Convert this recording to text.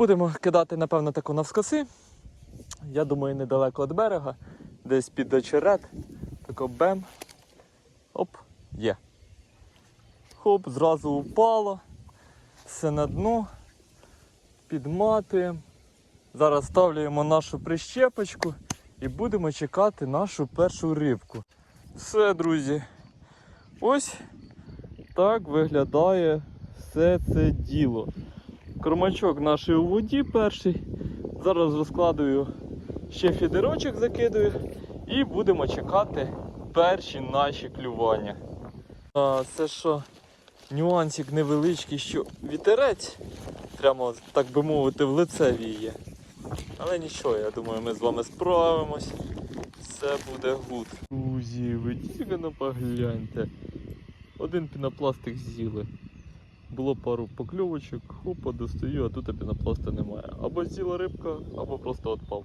Будемо кидати, напевно, таку навскоси. Я думаю, недалеко від берега, десь під очерет. Тако бем. Оп, є. Хоп, зразу впало. Все на дно. Підматуємо. Зараз ставлюємо нашу прищепочку і будемо чекати нашу першу рибку. Все, друзі. Ось так виглядає все це діло. Кормачок наш у воді перший. Зараз розкладую ще фідерочок закидую і будемо чекати перші наші клювання. А, це що, нюансик невеличкий, що вітерець, прямо так би мовити, в лице віє. Але нічого, я думаю, ми з вами справимось. Все буде гуд. Друзі, ви тільки погляньте. Один пінопластик з'їли. Було пару покльовочок, хопа, достаю, а тут пінопласта немає. Або зіла рибка, або просто відпав.